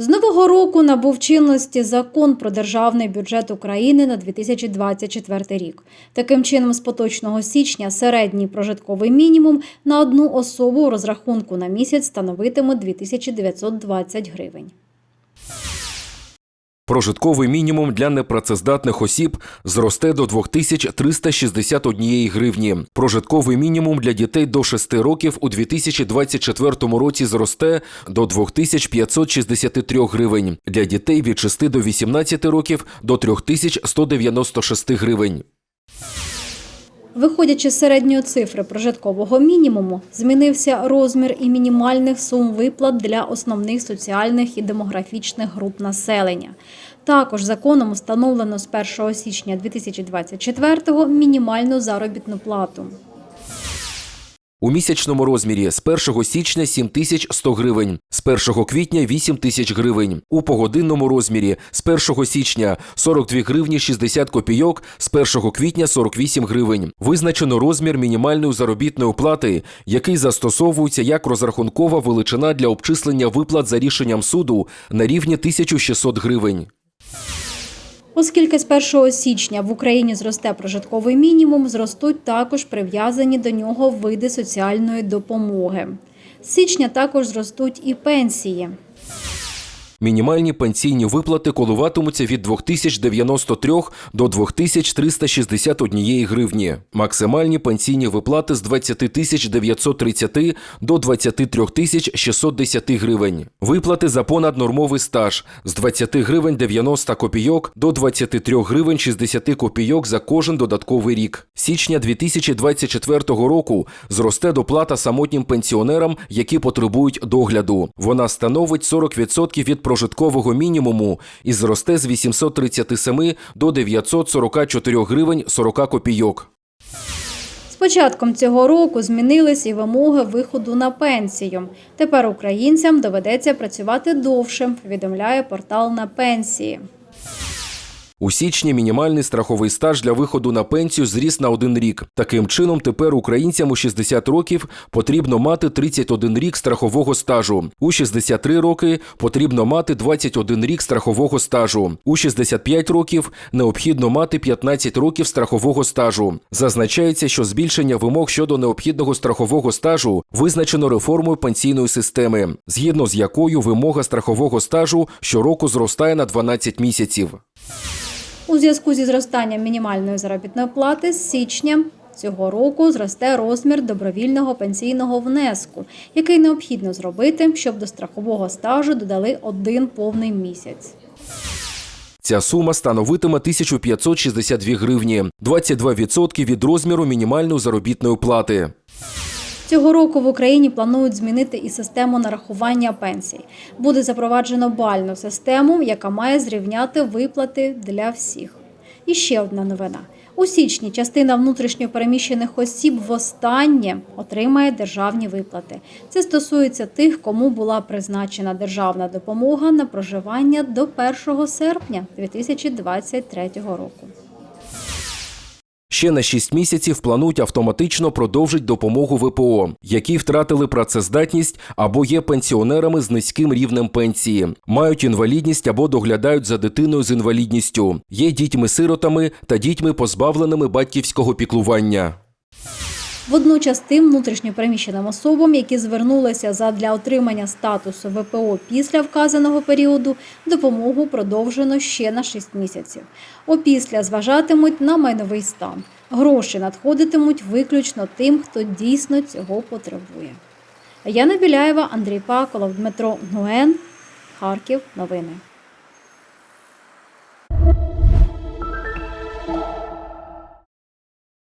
З нового року набув чинності закон про державний бюджет України на 2024 рік. Таким чином, з поточного січня середній прожитковий мінімум на одну особу розрахунку на місяць становитиме 2920 гривень. Прожитковий мінімум для непрацездатних осіб зросте до 2361 гривні. Прожитковий мінімум для дітей до 6 років у 2024 році зросте до 2563 гривень. Для дітей від 6 до 18 років до 3196 гривень. Виходячи з середньої цифри прожиткового мінімуму, змінився розмір і мінімальних сум виплат для основних соціальних і демографічних груп населення. Також законом встановлено з 1 січня 2024 мінімальну заробітну плату. У місячному розмірі з 1 січня 7100 гривень, з 1 квітня 8 тисяч гривень. У погодинному розмірі з 1 січня 42 гривні 60 копійок, з 1 квітня 48 гривень. Визначено розмір мінімальної заробітної плати, який застосовується як розрахункова величина для обчислення виплат за рішенням суду на рівні 1600 гривень. Оскільки з 1 січня в Україні зросте прожитковий мінімум, зростуть також прив'язані до нього види соціальної допомоги. З січня також зростуть і пенсії. Мінімальні пенсійні виплати коливатимуться від 2093 до 2361 гривні. Максимальні пенсійні виплати з 20 930 до 23 610 гривень. Виплати за понаднормовий стаж з 20 гривень 90 копійок до 23 гривень 60 копійок за кожен додатковий рік. Січня 2024 року зросте доплата самотнім пенсіонерам, які потребують догляду. Вона становить 40% від прожиткового мінімуму і зросте з 837 до 944 гривень 40 копійок. З початком цього року змінились і вимоги виходу на пенсію. Тепер українцям доведеться працювати довше, повідомляє портал на пенсії. У січні мінімальний страховий стаж для виходу на пенсію зріс на один рік. Таким чином, тепер українцям у 60 років потрібно мати 31 рік страхового стажу. У 63 роки потрібно мати 21 рік страхового стажу. У 65 років необхідно мати 15 років страхового стажу. Зазначається, що збільшення вимог щодо необхідного страхового стажу визначено реформою пенсійної системи, згідно з якою вимога страхового стажу щороку зростає на 12 місяців. У зв'язку зі зростанням мінімальної заробітної плати з січня цього року зросте розмір добровільного пенсійного внеску, який необхідно зробити, щоб до страхового стажу додали один повний місяць. Ця сума становитиме 1562 гривні, 22% від розміру мінімальної заробітної плати. Цього року в Україні планують змінити і систему нарахування пенсій. Буде запроваджено бальну систему, яка має зрівняти виплати для всіх. І ще одна новина. У січні частина внутрішньопереміщених осіб востаннє отримає державні виплати. Це стосується тих, кому була призначена державна допомога на проживання до 1 серпня 2023 року. Ще на 6 місяців планують автоматично продовжити допомогу ВПО, які втратили працездатність або є пенсіонерами з низьким рівнем пенсії, мають інвалідність або доглядають за дитиною з інвалідністю, є дітьми-сиротами та дітьми, позбавленими батьківського піклування. Водночас тим внутрішньопереміщеним особам, які звернулися задля отримання статусу ВПО після вказаного періоду, допомогу продовжено ще на 6 місяців. Опісля зважатимуть на майновий стан. Гроші надходитимуть виключно тим, хто дійсно цього потребує. Яна Біляєва, Андрій Паколов, Дмитро Гнуен, Харків. Новини.